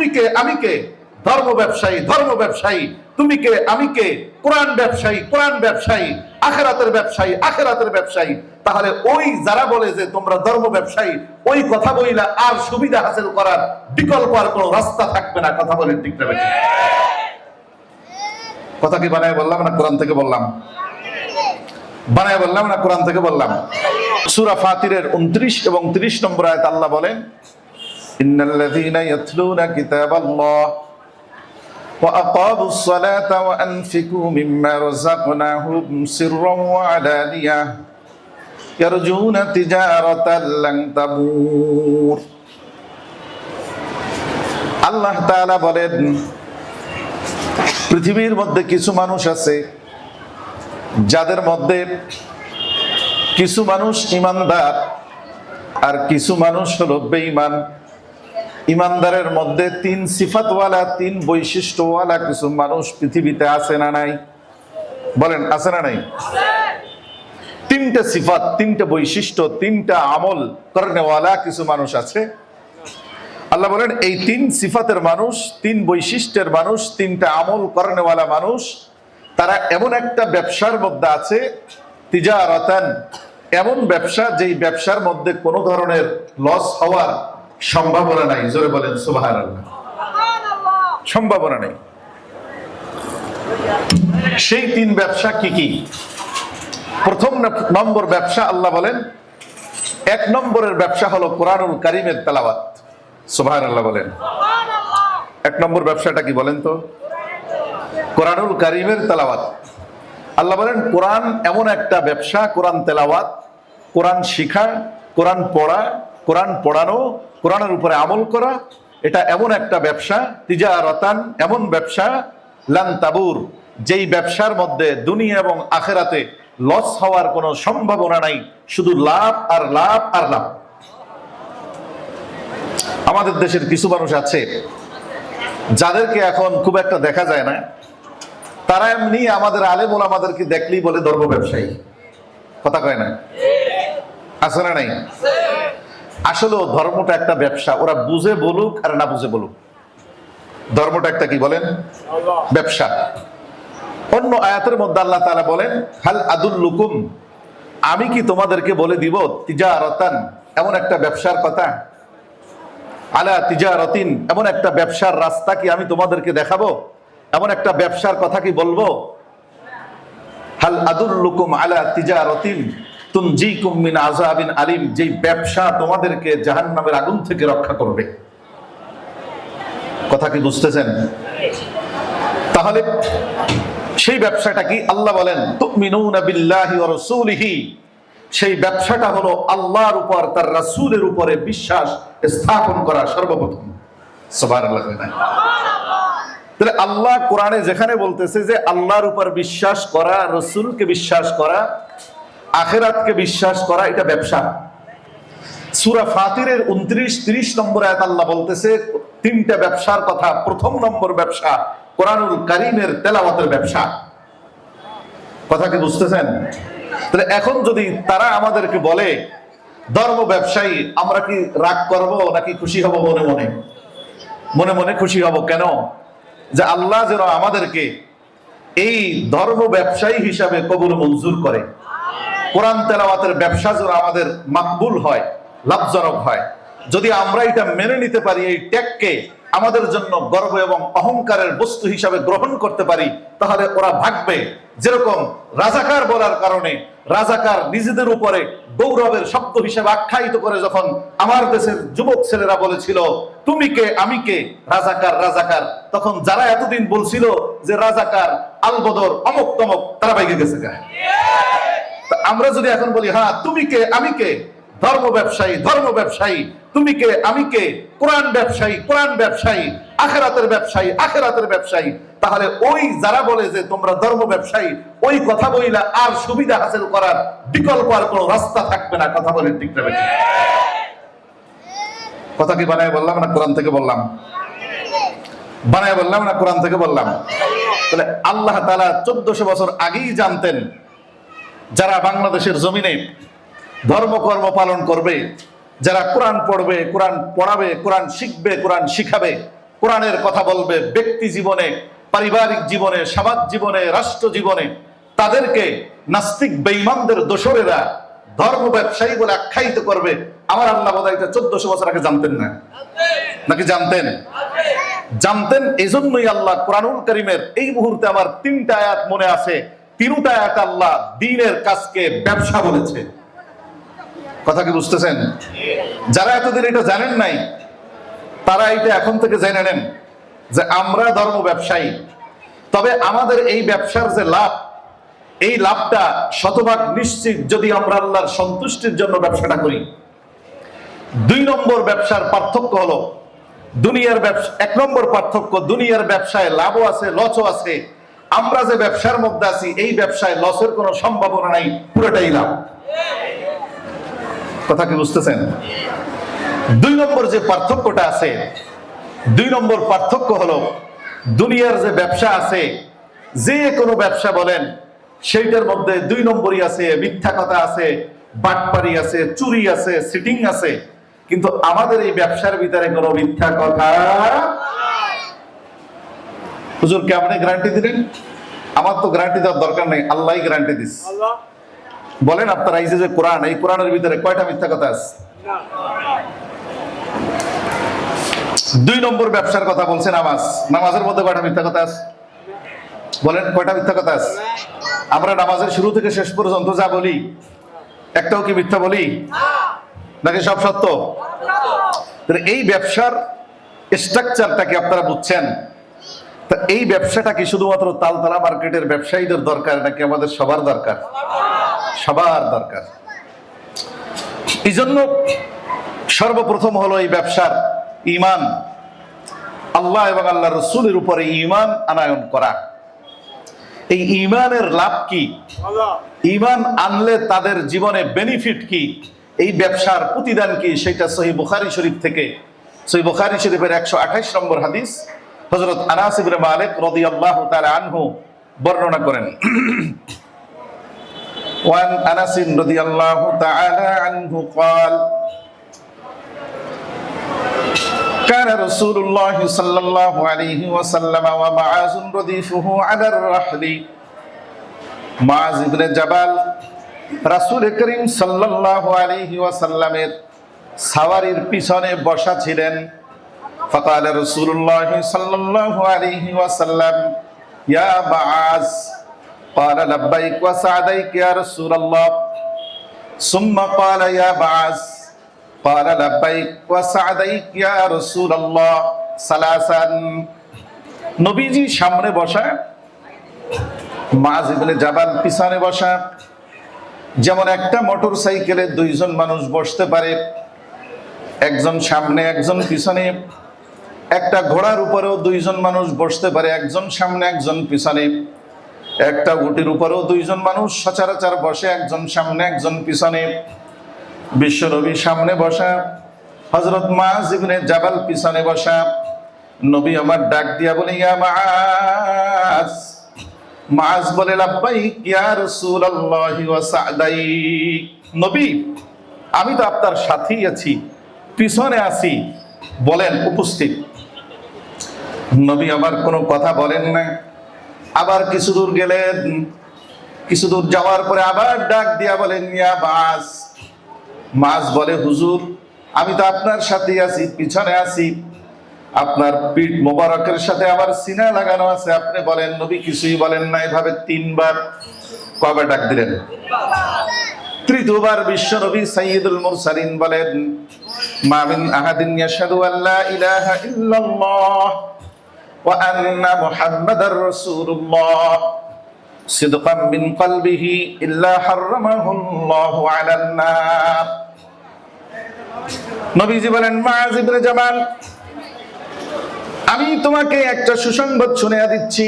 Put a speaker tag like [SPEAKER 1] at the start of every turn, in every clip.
[SPEAKER 1] তুমি কে? আমি কে? ধর্ম ব্যবসায়ী ধর্ম ব্যবসায়ী। তুমি কে? আমি কে? কোরআন ব্যবসায়ী কোরআন ব্যবসায়ী। আখেরাতের ব্যবসায়ী আখেরাতের ব্যবসায়ী। তাহলে ওই যারা বলে যে তোমরা ধর্ম ব্যবসায়ী, ওই কথা বইলা আর সুবিধা হাসিল করার বিকল্প আর কোনো রাস্তা থাকবে না, কথা বলেন ঠিক না কথা কি বানায় বললাম না কোরআন থেকে বললাম? বানায় বললাম না কোরআন থেকে বললাম? সূরা ফাতিরের 29 এবং 30 নম্বর আয়াত আল্লাহ বলেন ইন্নাল্লাযীনা ইয়াতলুনা কিতাবাল্লাহ وأقاموا الصلاة وأنفقوا مما رزقناهم سرا وعلانية يرجون تجارة لن تبور আল্লাহ তাআলা বলেন পৃথিবীর মধ্যে কিছু মানুষ আছে যাদের মধ্যে কিছু মানুষ ইমানদার আর কিছু মানুষ হলো বেঈমান ইমানদারের মধ্যে তিন সিফাতওয়ালা, তিন বৈশিষ্ট্যওয়ালা কিছু মানুষ পৃথিবীতে আছে না নাই? বলেন, আছে না নাই? তিনটা সিফাত, তিনটা বৈশিষ্ট্য, তিনটা আমল করেওয়ালা কিছু মানুষ আছে। আল্লাহ বলেন, এই তিন সিফাতের মানুষ, তিন বৈশিষ্ট্যের মানুষ, তিনটা আমল করেওয়ালা মানুষ, তারা এমন একটা ব্যবসার মধ্যে আছে, তিজারাতান, এমন ব্যবসা যেই ব্যবসার মধ্যে কোনো ধরনের লস হওয়ার সম্ভাবনা নাই, জোরে বলেন সুবাহান সম্ভাবনা নেই। সেই তিন ব্যবসা কি কি? প্রথম নম্বর ব্যবসা আল্লাহ বলেন, এক নম্বরের ব্যবসা হলো কোরআনুল কারিমের তেলাওয়াত। সুবাহান আল্লাহ বলেন। এক নম্বর ব্যবসাটা কি বলেন তো? কোরআনুল কারিমের তেলাওয়াত। আল্লাহ বলেন, কোরআন এমন একটা ব্যবসা, কোরআন তেলাওয়াত, কোরআন শিখা, কোরআন পড়া, কোরআন পড়ানো কোরআনের উপরে আমল করা, এটা এমন একটা ব্যবসা তিজা রতান এমন ব্যবসা, লান তাবুর, যেই ব্যবসার মধ্যে দুনিয়া এবং আখেরাতে লস হওয়ার কোনো সম্ভাবনা নাই, শুধু লাভ আর লাভ আর লাভ। আমাদের দেশের কিছু মানুষ আছে, যাদেরকে এখন খুব একটা দেখা যায় না, তারা এমনি আমাদের আলেমুল আমাদেরকে দেখলেই বলে ধর্ম ব্যবসায়ী। কথা কয় না? আছে না নাই? আসলে ধর্মটা একটা ব্যবসা। ওরা বুঝে বলুক আর না বুঝে বলুক। ধর্মটা একটা কি বলেন? ব্যবসা। অন্য আয়াতের মধ্যে আল্লাহ তাআলা বলেন হাল আদুল লুকুম আমি কি তোমাদেরকে বলে দিব তিজারতান? এমন একটা ব্যবসার কথা। আলা তিজারতিন? এমন একটা ব্যবসার রাস্তা কি আমি তোমাদেরকে দেখাবো? এমন একটা ব্যবসার কথা কি বলব? হাল আদুল লুকুম আলা তিজারতিন? আলিম, যেই ব্যবসা তোমাদেরকে জাহান্নামের আগুন থেকে রক্ষা করবে। কথা কি বুঝতেছেন? তাহলে সেই ব্যবসাটা কি? আল্লাহ বলেন সেই ব্যবসাটা হলো আল্লাহর উপর, তার রাসূলের উপরে বিশ্বাস স্থাপন করা সর্বপ্রথম। তাহলে আল্লাহ কোরআনে যেখানে বলতেছে যে আল্লাহর উপর বিশ্বাস করা, রসুলকে বিশ্বাস করা আখেরাতকে বিশ্বাস করা এটা ব্যবসা। সুরা ফাতিরের উনত্রিশ, তিরিশ নম্বর আয়াত আল্লাহ বলতেছে, তিনটা ব্যবসার কথা। প্রথম নম্বর ব্যবসা কোরআনুল কারিমের তেলাওয়াতের ব্যবসা। কথা কি বুঝতেছেন? তাহলে এখন যদি তারা আমাদেরকে বলে, ধর্ম ব্যবসায়ী, আমরা কি রাগ করব নাকি খুশি হব মনে মনে? মনে মনে খুশি হব কেন? যে আল্লাহ যেন আমাদেরকে এই ধর্ম ব্যবসায়ী হিসাবে কবুল মঞ্জুর করে। কোরআন তেলাওয়াতের ব্যবসা যেন আমাদের মাকবুল হয়, লাভজনক হয়, যদি আমরা এটা মেনে নিতে পারি, এই ট্যাগকে আমাদের জন্য গর্ব এবং অহংকারের বস্তু হিসাবে গ্রহণ করতে পারি, তাহলে ওরা ভাগবে। যেরকম রাজাকার বলার কারণে রাজাকার নিজেদের উপরে গৌরবের শব্দ হিসেবে আখ্যায়িত করে যখন আমার দেশের যুবক ছেলেরা বলেছিল, তুমি কে? আমি কে? রাজাকার রাজাকার। তখন যারা এতদিন বলছিল যে রাজাকার, আলবদর অমক তমক, তারা বাইকে গেছে গা। তা আমরা যদি এখন বলি হ্যাঁ তুমি কে? আমি কে? ধর্ম ব্যবসায়ী ধর্ম ব্যবসায়ী। তুমি কে? আমি কে? কোরআন ব্যবসায়ী কোরআন ব্যবসায়ী। আখেরাতের ব্যবসায়ী আখেরাতের ব্যবসায়ী। তাহলে ওই যারা বলে যে তোমরা ধর্ম ব্যবসায়ী, ওই কথা বইলা আর সুবিধা হাসিল করার বিকল্প আর কোনো রাস্তা থাকবে না, কথা বলেন ঠিক না কথা কি বানায় বললাম না কোরআন থেকে বললাম? বানায় বললাম না কোরআন থেকে বললাম? তাহলে আল্লাহ তালা চোদ্দশো বছর আগেই জানতেন যারা বাংলাদেশের জমিনে ধর্মকর্ম পালন করবে, যারা কোরআন পড়বে, কোরআন পড়াবে, কোরআন শিখবে, কোরআন শিখাবে, কোরআনের কথা বলবে, ব্যক্তি জীবনে, পারিবারিক জীবনে, সমাজ জীবনে, রাষ্ট্র জীবনে, তাদেরকে নাস্তিক বেঈমানদের দোসরেরা ধর্ম ব্যবসায়ী বলে আখ্যায়িত করবে, আমার আল্লাহ এটা চোদ্দশো বছর আগে জানতেন না। নাকি জানতেন? জানতেন, এজন্যই আল্লাহ কোরআনুল করিমের এই মুহূর্তে আমার তিনটা আয়াত মনে আছে। তিনটা আয়াত আল্লাহ দিনের কাজকে ব্যবসা বলেছে। কথা কি বুঝতেছেন? যারা এতদিন এটা জানেন নাই, তারা এটা এখন থেকে জেনে নেন যে আমরা ধর্ম ব্যবসায়ী। তবে আমাদের এই ব্যবসার যে লাভ, এই লাভটা শতভাগ নিশ্চিত যদি আমরা আল্লাহর সন্তুষ্টির জন্য ব্যবসাটা করি। দুই নম্বর ব্যবসার পার্থক্য হলো, দুনিয়ার ব্যবসা এক নম্বর পার্থক্য, দুনিয়ার ব্যবসায় লাভও আছে, লসও আছে। আমরা যে ব্যবসার মধ্যে আছি, এই ব্যবসায় লসের কোনো সম্ভাবনা নাই, পুরোটাই লাভ। কথা কি বুঝতেছেন? দুই নম্বর যে পার্থক্যটা আছে, দুই নম্বর পার্থক্য হলো, দুনিয়ার যে ব্যবসা আছে, যে কোনো ব্যবসা বলেন, সেইটার মধ্যে দুই নম্বরই আছে, মিথ্যা কথা আছে, বাটপারি আছে, চুরি আছে সিটিং আছে। কিন্তু আমাদের এই ব্যবসার ভিতরে কোনো মিথ্যা কথা হুজুর কে আপনি গ্যারান্টি দিলেন? আমার তো গ্যারান্টি দেওয়ার দরকার নেই আল্লাহ গ্যারান্টি দিস। বলেন আপনারা এই যে কোরআন এই কোরআনের ভিতরে কয়টা মিথ্যা কথা আছে? দুই নম্বর ব্যবসার কথা বলছে নামাজ। নামাজের মধ্যে কয়টা মিথ্যা কথা আছে? বলেন কয়টা মিথ্যা কথা আছে? আমরা নামাজের শুরু থেকে শেষ পর্যন্ত যা বলি একটাও কি মিথ্যা বলি? নাকি সব সত্য? তাহলে এই ব্যবসার স্ট্রাকচারটা কি আপনারা বুঝছেন? এই ব্যবসাটা কি শুধুমাত্র তালতলা মার্কেটের ব্যবসায়ীদের দরকার নাকি আমাদের সবার দরকার? সবার দরকার। এই জন্য সর্বপ্রথম হলো এই ব্যবসার ইমান আল্লাহ এবং আল্লাহ রসুলের উপরে ইমান আনায়ন করা। এই ইমানের লাভ কি? ইমান আনলে তাদের জীবনে বেনিফিট কি? এই ব্যবসার প্রতিদান কি? সেটা সহি বুখারি শরীফ থেকে। সহি বুখারি শরীফের একশো আঠাইশ নম্বর হাদিস। হজরত আনাস ইবনে মালিক রাদিয়াল্লাহু তাআলা আনহু বর্ণনা করেন وعن انس رضي الله تعالى عنه قال كان رسول الله صلى الله عليه وسلم ومعاذ رديفه على الرحل معاذ بن جبل রাসূল করিম সাল্লাল্লাহু আলাইহি ওয়াসাল্লামের সাওয়ারির পিছনে বসা ছিলেন فقال رسول الله صلى الله عليه وسلم يا معاذ قال لبيك وسعديك يا رسول الله ثم قال يا معاذ قال لبيك وسعديك يا رسول الله ثلاثا নবীজি সামনে বসা মাজ ইবনে জাবাল পিছনে বসা যেমন একটা মোটর সাইকেলে দুইজন মানুষ বসতে পারে একজন সামনে একজন পিছনে একটা ঘোড়ার উপরেও দুইজন মানুষ বসতে পারে, একজন সামনে, একজন পিছনে। একটা উটির উপরেও দুইজন মানুষ সচরাচর বসে, একজন সামনে, একজন পিছনে। বিশ্বনবী সামনে বসা হজরত মাজ ইবনে জাবাল পিছনে বসা। নবী আমার ডাক দিয়া বলে, ইয়া মাজ মাজ বলে, লাব্বাইক ইয়া রাসূলুল্লাহি ওয়া নবী, আমি তো আপনার সাথেই আছি, পিছনে আছি, বলেন, উপস্থিত। নবী আবার কোনো কথা বলেন না। আবার কিছু দূর গেলেন কিছু দূর যাওয়ার পরে আবার ডাক দিয়া বলেন, ইয়া বাস। মাস বলে, হুজুর, আমি তো আপনার সাথেই আছি, পিছনে আছি। আপনার পিঠ মোবারকের সাথে আমার সিনা লাগানো আছে। আপনি বলেন, নবী কিছুই বলেন না। এভাবে তিনবার কবে ডাক দিলেন? তৃতীয়বার বিশ্ব নবী সাইয়্যিদুল মুরসালিন বলেন মামিন আহাদিন ইয়াশহাদু আল্লা ইলাহা ইল্লাল্লাহ। ওয়া আন্না মুহাম্মাদার রাসূলুল্লাহ صدقا من قلبه إلا حرمه الله على النار নবীজি বলেন মাআজ ইবনে জামাল আমি তোমাকে একটা সুসংবাদ শুনিয়ে দিচ্ছি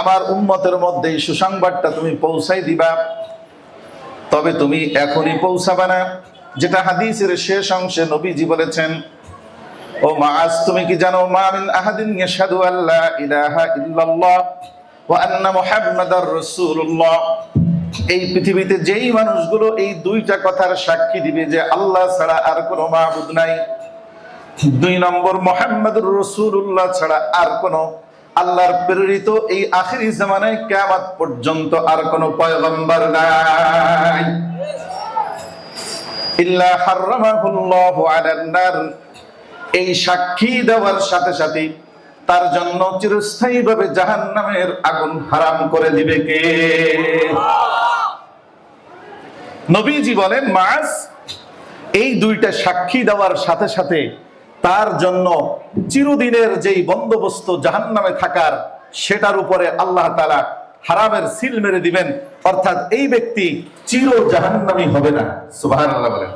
[SPEAKER 1] আমার উম্মতের মধ্যে এই সুসংবাদটা তুমি পৌঁছাই দিবা তবে তুমি এখনই পৌঁছাবে না যেটা হাদিসের শেষ অংশে নবীজি বলেছেন ও মাআজ তুমি কি জানো, মা, মিন আহাদিন ইয়াশহাদু আল্লা ইলাহা ইল্লাল্লাহ ওয়া আন্না মুহাম্মাদার রাসূলুল্লাহ। এই পৃথিবীতে যেই মানুষগুলো এই দুইটা কথার সাক্ষী দিবে যে আল্লাহ ছাড়া আর কোনো মাহবুদ নাই, দুই নম্বর মোহাম্মদুর রসুল্লাহ ছাড়া আর কোনো, আল্লাহর প্রেরিত এই আখিরি জামানায় কেয়ামত পর্যন্ত আর কোনো পয়গম্বর নাই। ইল্লা হাররামাহুল্লাহু আলান নার। এই সাক্ষী দেওয়ার সাথে সাথে তার জন্য চিরস্থায়ীভাবে জাহান্নামের আগুন হারাম করে দিবে কে? নবীজি বলেন, মাস, এই দুইটা সাক্ষী দেওয়ার সাথে সাথে তার জন্য চিরদিনের যেই বন্দোবস্ত জাহান্নামে থাকার, সেটার উপরে আল্লাহ তাআলা হারামের সিল মেরে দিবেন। অর্থাৎ এই ব্যক্তি চির জাহান্নামী হবে না। সুবহানাল্লাহ বলেন।